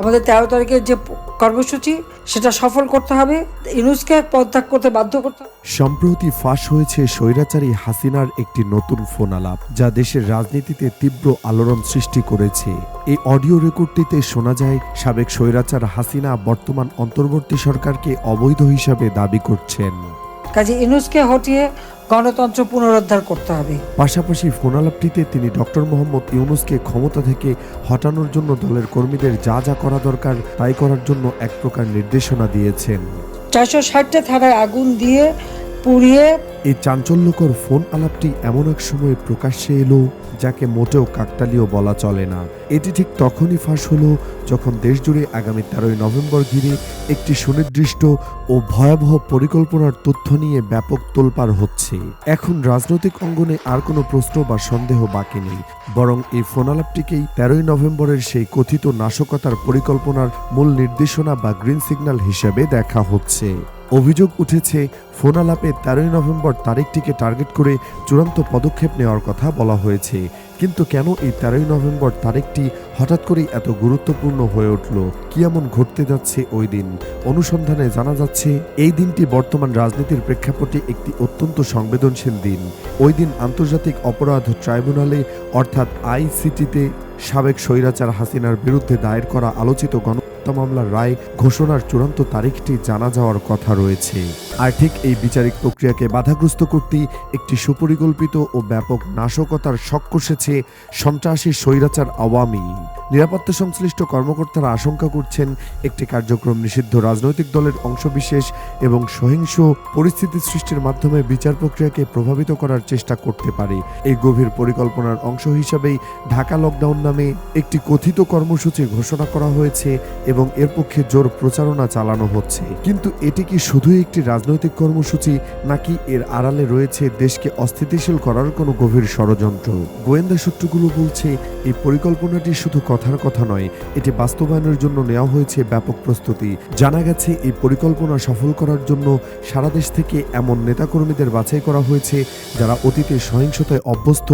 আমাদের তেরো তারিখের যে কর্মসূচি সেটা সফল করতে হবে। ইনুসকে পদত্যাগ করতে বাধ্য করতে সম্প্রতি ফাঁস হয়েছে স্বৈরাচারী হাসিনার একটি নতুন ফোন আলাপ যা দেশের রাজনীতিতে তীব্র আলোড়ন সৃষ্টি করেছে। এই অডিও রেকর্ডটিতে শোনা যায় সাবেক স্বৈরাচার হাসিনা বর্তমান অন্তর্বর্তী সরকারকে অবৈধ হিসাবে দাবি করছেন। কাজে ইনুসকে হটিয়ে গণতন্ত্র পুনরুদ্ধার করতে হবে। পাশাপাশি ফোনালাপটিতে তিনি ডক্টর মোহাম্মদ ইউনুসকে ক্ষমতা থেকে হটানোর জন্য দলের কর্মীদের যা যা করা দরকার তাই করার জন্য এক প্রকার নির্দেশনা দিয়েছেন। চারশো ষাটটা থানায় আগুন দিয়ে পুড়িয়ে এই চাঞ্চল্যকর ফোন আলাপটি এমন এক সময় প্রকাশ্যে এলো যাকে মোটেও কাকতালীয় বলা চলে না। এটি ঠিক তখনই ফাঁস হলো যখন দেশজুড়ে আগামী তেরোই নভেম্বর ঘিরে একটি সুনির্দিষ্ট ও ভয়াবহ পরিকল্পনার তথ্য নিয়ে ব্যাপক তোলপাড় হচ্ছে। এখন রাজনৈতিক অঙ্গনে আর কোনো প্রশ্ন বা সন্দেহ বাকি নেই। বরং এই ফোন আলাপটিকেই তেরোই নভেম্বরের সেই কথিত নাশকতার পরিকল্পনার মূল নির্দেশনা বা গ্রিন সিগন্যাল হিসেবে দেখা হচ্ছে। অভিযোগ উঠেছে ফোন আলাপে তেরোই নভেম্বর তারিখটিকে টার্গেট করে চূড়ান্ত পদক্ষেপ নেওয়ার কথা বলা হয়েছে। কিন্তু কেন এই তেরোই নভেম্বর তারিখটি হঠাৎ করেই এত গুরুত্বপূর্ণ হয়ে উঠল? কি এমন ঘটতে যাচ্ছে ওই দিন? অনুসন্ধানে জানা যাচ্ছে, এই দিনটি বর্তমান রাজনীতির প্রেক্ষাপটে একটি অত্যন্ত সংবেদনশীল দিন। ওই দিন আন্তর্জাতিক অপরাধ ট্রাইব্যুনালে, অর্থাৎ আইসিটিতে, সাবেক স্বৈরাচার হাসিনার বিরুদ্ধে দায়ের করা আলোচিত গণ হত্যা মামলার রায় ঘোষণার চূড়ান্ত তারিখটি জানা যাওয়ার কথা রয়েছে। আর ঠিক এই বিচারিক প্রক্রিয়াকে বাধাগ্রস্ত করতেই একটি সুপরিকল্পিত ও ব্যাপক নাশকতার শক কষেছে সন্ত্রাসী স্বৈরাচার আওয়ামী। নিরাপত্তা সংশ্লিষ্ট কর্মকর্তারা আশঙ্কা করছেন একটি কার্যক্রম নিষিদ্ধ রাজনৈতিক দলের অংশবিশেষ এবং সহিংস পরিস্থিতি সৃষ্টির মাধ্যমে বিচার প্রক্রিয়াকে প্রভাবিত করার চেষ্টা করতে পারে। এই গভীর পরিকল্পনার অংশ হিসাবেই ঢাকা লকডাউন নামে একটি কথিত কর্মসূচি ঘোষণা করা হয়েছে এবং এর পক্ষে জোর প্রচারণা চালানো হচ্ছে। কিন্তু এটি কি শুধুই একটি রাজনৈতিক কর্মসূচি নাকি এর আড়ালে রয়েছে দেশকে অস্থিতিশীল করার কোনো গভীর ষড়যন্ত্র? গোয়েন্দা সূত্রগুলো বলছে, এই পরিকল্পনাটি শুধু কথার কথা নয়, এটি বাস্তবায়নের জন্য নেওয়া হয়েছে ব্যাপক প্রস্তুতি। জানা গেছে, এই পরিকল্পনা সফল করার জন্য সারা দেশ থেকে এমন নেতাকর্মীদের বাছাই করা হয়েছে যারা অতীতে সহিংসতায় অভ্যস্ত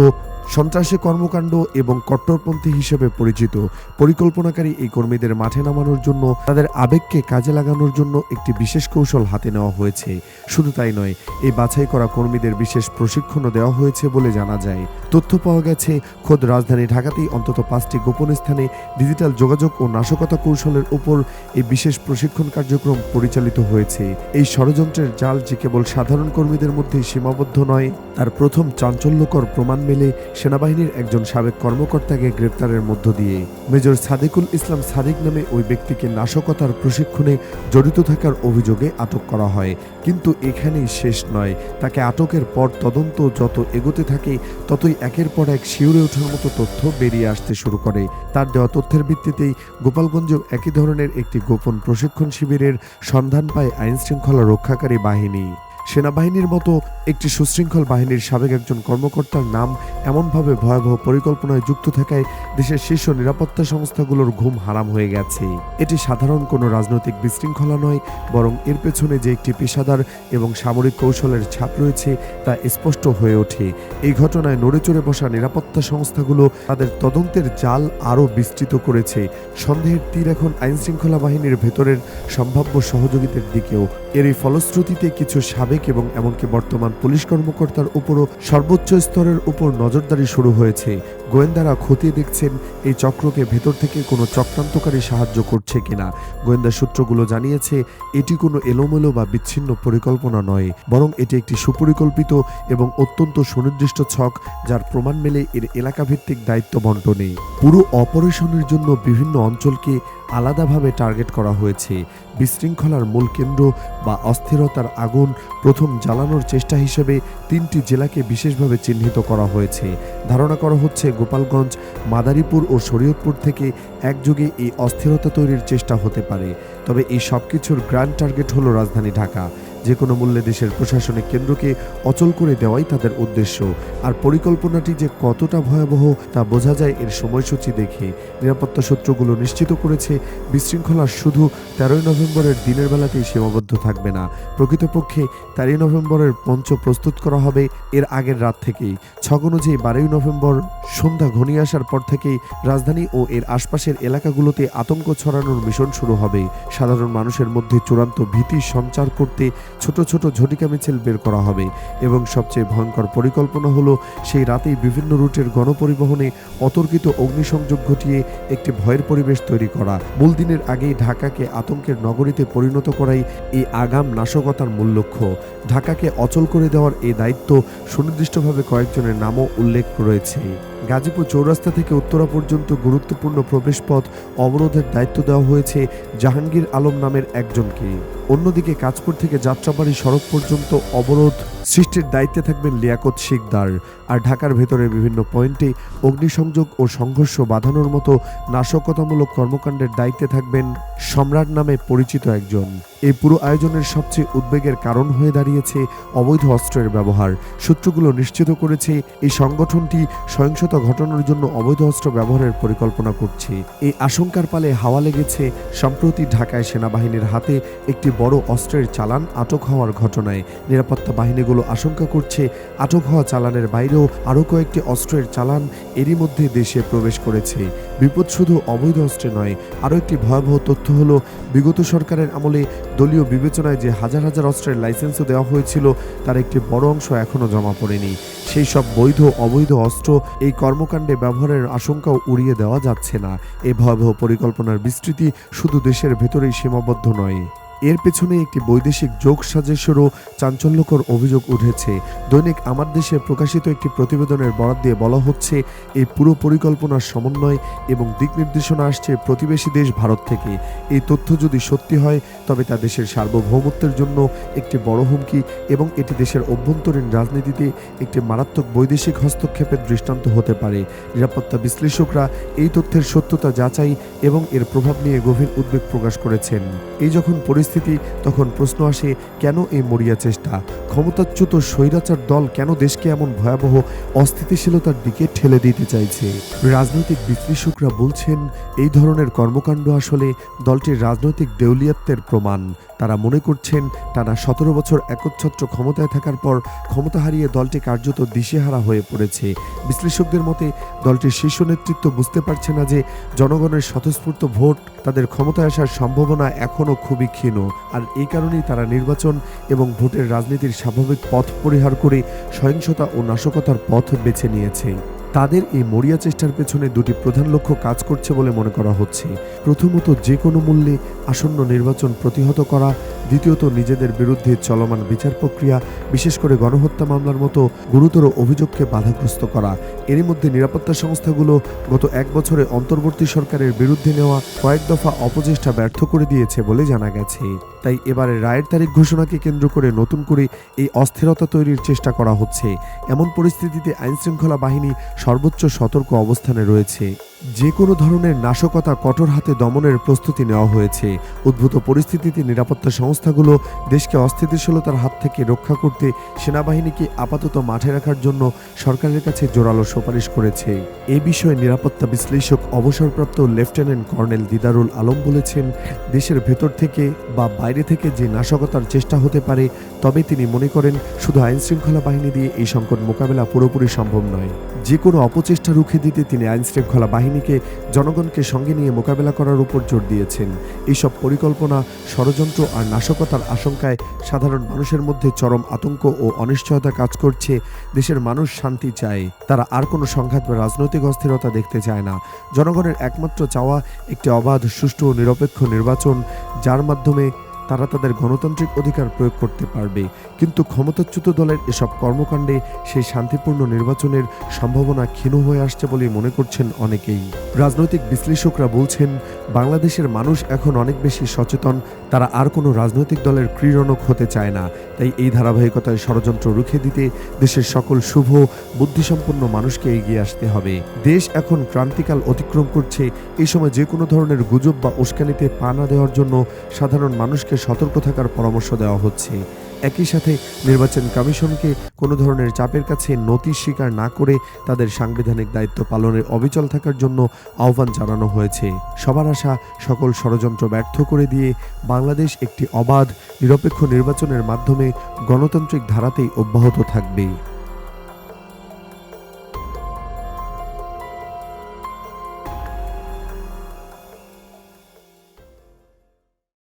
সন্ত্রাসী কর্মকাণ্ড এবং কট্টরপন্থী হিসেবে পরিচিত পরিকল্পনাকারী এই কর্মীদের মাঠে নামানোর জন্য, তাদের আবেগকে কাজে লাগানোর জন্য একটি বিশেষ কৌশল হাতে নেওয়া হয়েছে। শুধু তাই নয়, এই বাছাই করা কর্মীদের বিশেষ প্রশিক্ষণও দেওয়া হয়েছে বলে জানা যায়। তথ্য পাওয়া গেছে, খোদ রাজধানী ঢাকাতেই অন্তত পাঁচটি গোপন স্থানে ডিজিটাল যোগাযোগ ও নাশকতা কৌশলের উপর এই বিশেষ প্রশিক্ষণ কার্যক্রম পরিচালিত হয়েছে। এই ষড়যন্ত্রের জাল যে কেবল সাধারণ কর্মীদের মধ্যে সীমাবদ্ধ নয়, তার প্রথম চাঞ্চল্যকর প্রমাণ মেলে সেনাবাহিনীর একজন সাবেক কর্মকর্তাকে গ্রেপ্তারের মধ্য দিয়ে মেজর সাদিকুল ইসলাম সাদিক নামে ওই ব্যক্তিকে নাশকতার প্রশিক্ষণে জড়িত থাকার অভিযোগে আটক করা হয়। কিন্তু এখানেই শেষ নয়। তাকে আটকের পর তদন্ত যত এগোতে থাকে, ততই একের পর এক শিউরে ওঠার মতো তথ্য বেরিয়ে আসতে শুরু করে। তার দেওয়া তথ্যের ভিত্তিতেই গোপালগঞ্জেও একই ধরনের একটি গোপন প্রশিক্ষণ শিবিরের সন্ধান পায় আইনশৃঙ্খলা রক্ষাকারী বাহিনী। সেনাবাহিনীর মতো একটি সুশৃঙ্খল বাহিনীর সাবেক একজন কর্মকর্তার নাম এমনভাবে ভয়াবহ পরিকল্পনায় যুক্ত থাকায় দেশের শীর্ষ নিরাপত্তা সংস্থাগুলোর ঘুম হারাম হয়ে গেছে। এটি সাধারণ কোনো রাজনৈতিক বিশৃঙ্খলা নয়, বরং এর পেছনে যে একটি পেশাদার এবং সামরিক কৌশলের ছাপ রয়েছে তা স্পষ্ট হয়ে ওঠে। এই ঘটনায় নড়েচড়ে বসা নিরাপত্তা সংস্থাগুলো তাদের তদন্তের জাল আরও বিস্তৃত করেছে। সন্দেহের তীর এখন আইনশৃঙ্খলা বাহিনীর ভেতরের সম্ভাব্য সহযোগীদের দিকেও। এর এই ফলশ্রুতিতে কিছু সাবেক এবং এমনকি বর্তমান পুলিশ কর্মকর্তার উপরও সর্বোচ্চ স্তরের উপর নজরদারি শুরু হয়েছে। গোয়েন্দারা খতিয়ে দেখছেন এই চক্রকে ভেতর থেকে কোনো চক্রান্তকারী সাহায্য করছে কিনা। গোয়েন্দা সূত্রগুলো জানিয়েছে, এটি কোনো এলোমেলো বা বিচ্ছিন্ন পরিকল্পনা নয়, বরং এটি একটি সুপরিকল্পিত এবং অত্যন্ত সুনির্দিষ্ট ছক, যার প্রমাণ মেলে এর এলাকাভিত্তিক দায়িত্ব বন্টনে পুরো অপারেশনের জন্য বিভিন্ন অঞ্চলকে আলাদাভাবে টার্গেট করা হয়েছে। বিশৃঙ্খলার মূল কেন্দ্র বা অস্থিরতার আগুন প্রথম জ্বালানোর চেষ্টা হিসেবে তিনটি জেলাকে বিশেষভাবে চিহ্নিত করা হয়েছে। ধারণা করা হচ্ছে গোপালগঞ্জ, মাদারীপুর ও শরীয়তপুর থেকে একযোগে এই অস্থিরতা তৈরির চেষ্টা হতে পারে। তবে এই সব কিছুর গ্র্যান্ড টার্গেট হলো রাজধানী ঢাকা। যে কোনো মূল্যে দেশের প্রশাসনিক কেন্দ্রকে অচল করে দেওয়াই তাদের উদ্দেশ্য। আর পরিকল্পনাটি যে কতটা ভয়াবহ, তা বোঝা যায় এর সময়সূচি দেখে। নিরাপত্তা সূত্রগুলো নিশ্চিত করেছে, বিশৃঙ্খলা শুধু তেরোই নভেম্বরের দিনের বেলাতেই সীমাবদ্ধ থাকবে না। প্রকৃতপক্ষে তেরোই নভেম্বরের মঞ্চ প্রস্তুত করা হবে এর আগের রাত থেকেই। ছক অনুযায়ী বারোই নভেম্বর সন্ধ্যা ঘনিয়ে আসার পর থেকেই রাজধানী ও এর আশপাশের এলাকাগুলোতে আতঙ্ক ছড়ানোর মিশন শুরু হবে। সাধারণ মানুষের মধ্যে চূড়ান্ত ভীতি সঞ্চার করতে ছোট ছোট ঝটিকা মিছিল বের করা হবে এবং সবচেয়ে ভয়ঙ্কর পরিকল্পনা হলো সেই রাতেই বিভিন্ন রুটের গণপরিবহনে অতর্কিত অগ্নিসংযোগ ঘটিয়ে একটি ভয়ের পরিবেশ তৈরি করা। মূল দিনের আগেই ঢাকাকে আতঙ্কের নগরীতে পরিণত করাই এই আগাম নাশকতার মূল লক্ষ্য। ঢাকাকে অচল করে দেওয়ার এই দায়িত্ব সুনির্দিষ্টভাবে কয়েকজনের নামও উল্লেখ রয়েছে। গাজীপুর চৌরাস্তা থেকে উত্তরা পর্যন্ত গুরুত্বপূর্ণ প্রবেশপথ অবরোধের দায়িত্ব দেওয়া হয়েছে জাহাঙ্গীর আলম নামের একজনকে। অন্যদিকে কাজপুর থেকে যাত্রাবাড়ি সড়ক পর্যন্ত অবরোধ সৃষ্টির দায়িত্বে থাকবেন লিয়াকত শিকদার। আর ঢাকার ভেতরে বিভিন্ন পয়েন্টে অগ্নিসংযোগ ও সংঘর্ষ বাঁধানোর মতো নাশকতামূলক কর্মকাণ্ডের দায়িত্বে থাকবেন সম্রাট নামে পরিচিত একজন। এই পুরো আয়োজনের সবচেয়ে উদ্বেগের কারণ হয়ে দাঁড়িয়েছে অবৈধ অস্ত্রের ব্যবহার। সূত্রগুলো নিশ্চিত করেছে, এই সংগঠনটি সহিংসতা ঘটানোর জন্য অবৈধ অস্ত্র ব্যবহারের পরিকল্পনা করছে। এই আশঙ্কার পালে হাওয়া লেগেছে সম্প্রতি ঢাকায় সেনাবাহিনীর হাতে একটি বড় অস্ত্রের চালান আটক হওয়ার ঘটনায়। নিরাপত্তা বাহিনীগুলো আশঙ্কা করছে, আটক হওয়া চালানের বাইরেও আরও কয়েকটি অস্ত্রের চালান এরই মধ্যে দেশে প্রবেশ করেছে। বিপদ শুধু অবৈধ অস্ত্রে নয়, আরও একটি ভয়াবহ তথ্য হল, বিগত সরকারের আমলে দলীয় বিবেচনায় যে হাজার হাজার অস্ত্রের লাইসেন্সও দেওয়া হয়েছিল, তার একটি বড় অংশ এখনও জমা পড়েনি। সেই সব বৈধ, অবৈধ অস্ত্র এই কর্মকাণ্ডে ব্যবহারের আশঙ্কাও উড়িয়ে দেওয়া যাচ্ছে না। এই ভয়াবহ পরিকল্পনার বিস্তৃতি শুধু দেশের ভেতরেই সীমাবদ্ধ নয়। এর পেছনে একটি বৈদেশিক যোগ সাজেশেরও চাঞ্চল্যকর অভিযোগ উঠেছে। দৈনিক আমার দেশে প্রকাশিত একটি প্রতিবেদনের বরাদ দিয়ে বলা হচ্ছে, এই পুরো পরিকল্পনার সমন্বয় এবং দিক নির্দেশনা আসছে প্রতিবেশী দেশ ভারত থেকে। এই তথ্য যদি সত্যি হয়, তবে তা দেশের সার্বভৌমত্বের জন্য একটি বড় হুমকি এবং এটি দেশের অভ্যন্তরীণ রাজনীতিতে একটি মারাত্মক বৈদেশিক হস্তক্ষেপের দৃষ্টান্ত হতে পারে। নিরাপত্তা বিশ্লেষকরা এই তথ্যের সত্যতা যাচাই এবং এর প্রভাব নিয়ে গভীর উদ্বেগ প্রকাশ করেছেন। এই যখন পরিস্থিতি তখন প্রশ্ন আসে কেন এই মরিয়া চেষ্টা? ক্ষমতাচ্যুত স্বৈরাচার দল কেন দেশকে এমন ভয়াবহ অস্থিতিশীলতার দিকে ঠেলে দিতে চাইছে? রাজনৈতিক বিশ্লেষকরা বলছেন, এই ধরনের কর্মকাণ্ড আসলে দলটির রাজনৈতিক দেউলিয়াত্বের প্রমাণ। তারা মনে করছেন, টানা সতেরো বছর একচ্ছত্র ক্ষমতায় থাকার পর ক্ষমতা হারিয়ে দলটি কার্যত দিশেহারা হয়ে পড়েছে। বিশ্লেষকদের মতে, দলটির শীর্ষ নেতৃত্ব বুঝতে পারছে না যে জনগণের স্বতঃস্ফূর্ত ভোট তাদের ক্ষমতায় আসার সম্ভাবনা এখনও খুবই ক্ষীণ। আর এই কারণেই তারা নির্বাচন এবং ভোটের রাজনীতির স্বাভাবিক পথ পরিহার করে সহিংসতা ও নাশকতার পথ বেছে নিয়েছে। তাদের এই মরিয়া চেষ্টার পেছনে দুটি প্রধান লক্ষ্য কাজ করছে বলে মনে করা হচ্ছে। প্রথমত, যে কোনো মূল্যে আসন্ন নির্বাচন প্রতিহত করা, দ্বিতীয়ত নিজেদের বিরুদ্ধে চলমান বিচার প্রক্রিয়া, বিশেষ করে গণহত্যা মামলার মতো গুরুতর অভিযোগকে বাধাগ্রস্ত করা। এরই মধ্যে নিরাপত্তা সংস্থাগুলো গত এক বছরে অন্তর্বর্তী সরকারের বিরুদ্ধে নেওয়া কয়েক দফা অপচেষ্টা ব্যর্থ করে দিয়েছে বলে জানা গেছে। তাই এবারে রায়ের তারিখ ঘোষণাকে কেন্দ্র করে নতুন করে এই অস্থিরতা তৈরির চেষ্টা করা হচ্ছে। এমন পরিস্থিতিতে আইনশৃঙ্খলা বাহিনী সর্বোচ্চ সতর্ক অবস্থানে রয়েছে। যে কোনো ধরনের নাশকতা কঠোর হাতে দমনের প্রস্তুতি নেওয়া হয়েছে। উদ্ভূত পরিস্থিতিতে নিরাপত্তা সংস্থাগুলো দেশকে অস্থিতিশীলতার হাত থেকে রক্ষা করতে সেনাবাহিনীকে আপাতত মাঠে রাখার জন্য সরকারের কাছে জোরালো সুপারিশ করেছে। এ বিষয়ে নিরাপত্তা বিশ্লেষক, অবসরপ্রাপ্ত লেফটেন্যান্ট কর্নেল দিদারুল আলম বলেছেন, দেশের ভেতর থেকে বা বাইরে থেকে যে নাশকতার চেষ্টা হতে পারে, তবে তিনি মনে করেন, শুধু আইনশৃঙ্খলা বাহিনী দিয়ে এই সংকট মোকাবেলা পুরোপুরি সম্ভব নয়। যে কোনো অপচেষ্টা রুখে দিতে তিনি আইনশৃঙ্খলা বাহিনীকে, জনগণকে সঙ্গে নিয়ে মোকাবেলা করার উপর জোর দিয়েছেন। এইসব পরিকল্পনা, ষড়যন্ত্র আর নাশকতার আশঙ্কায় সাধারণ মানুষের মধ্যে চরম আতঙ্ক ও অনিশ্চয়তা কাজ করছে। দেশের মানুষ শান্তি চায়। তারা আর কোনো সংঘাত বা রাজনৈতিক অস্থিরতা দেখতে চায় না। জনগণের একমাত্র চাওয়া একটি অবাধ, সুষ্ঠু ও নিরপেক্ষ নির্বাচন, যার মাধ্যমে তারা তাদের গণতান্ত্রিক অধিকার প্রয়োগ করতে পারবে। কিন্তু ক্ষমতাচ্যুত দলের এসব কর্মকাণ্ডে সেই শান্তিপূর্ণ নির্বাচনের সম্ভাবনা ক্ষীণ হয়ে আসছে বলে মনে করছেন অনেকেই। রাজনৈতিক বিশ্লেষকরা বলছেন, বাংলাদেশের মানুষ এখন অনেক বেশি সচেতন তারা আর কোনো রাজনৈতিক দলের ক্রীড়নক হতে চায় না। তাই এই ধারাবাহিকতায় ষড়যন্ত্র রুখে দিতে দেশের সকল শুভ, বুদ্ধিসম্পন্ন মানুষকে এগিয়ে আসতে হবে। দেশ এখন ক্রান্তিকাল অতিক্রম করছে। এই সময় যে কোনো ধরনের গুজব বা উস্কানিতে পা না দেওয়ার জন্য সাধারণ মানুষকে সতর্ক থাকার পরামর্শ দেওয়া হচ্ছে। একই সাথে নির্বাচন কমিশনকে কোনো ধরনের চাপের কাছে নতি স্বীকার না করে তাদের সাংবিধানিক দায়িত্ব পালনের অবিচল থাকার জন্য আহ্বান জানানো হয়েছে। সবার আশা, সকল ষড়যন্ত্র ব্যর্থ করে দিয়ে বাংলাদেশ একটি অবাধ, নিরপেক্ষ নির্বাচনের মাধ্যমে গণতান্ত্রিক ধারাতেই অব্যাহত থাকবে।